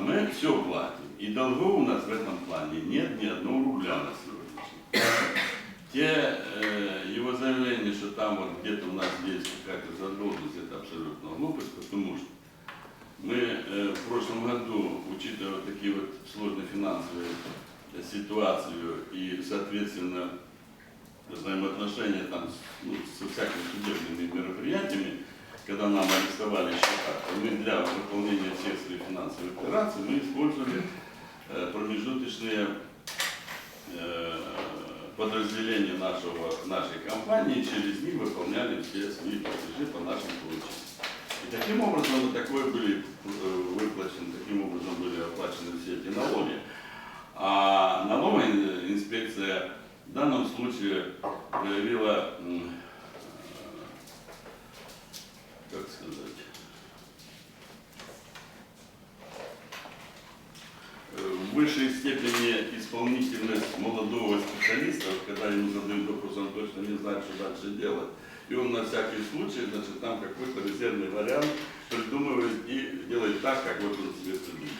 мы все платим. И долгов у нас в этом плане нет ни одного рубля на сегодняшний. Те э, его заявления, что там вот где-то у нас есть какая-то задолженность, это абсолютно глупость, потому что мы э, в прошлом году, учитывая вот такие вот сложные финансовые ситуацию и, соответственно, взаимоотношения там ну, со всякими судебными мероприятиями, когда нам арестовали счета, для выполнения всех своих финансовых операций мы использовали э, промежуточные э, подразделения нашего, нашей компании, через них выполняли все свои платежи по нашим получениям. И таким образом такое были э, выплачены, таким образом были оплачены все эти налоги. А налоговая инспекция в данном случае проявила, м, э, как сказать, высшей степени исполнительность молодого специалиста, когда ему задают вопрос, он точно не знает, что дальше делать. И он на всякий случай, значит, там какой-то резервный вариант придумывает и делает так, как вот он себе придумал.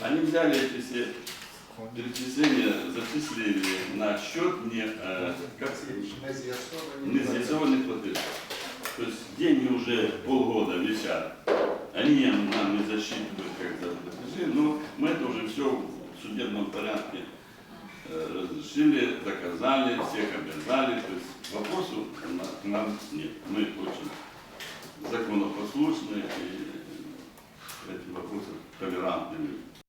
Они взяли эти все перечисления, зачислили на счет не, э, как сказать, не з'ясованных платежей. То есть деньги уже полгода висят, они нам не засчитывают как за платежи, но мы это уже все судебном порядке э, разрешили, доказали, всех обязали, то есть вопросов к нам нет. Мы очень законопослушны и эти вопросы толерантны люди.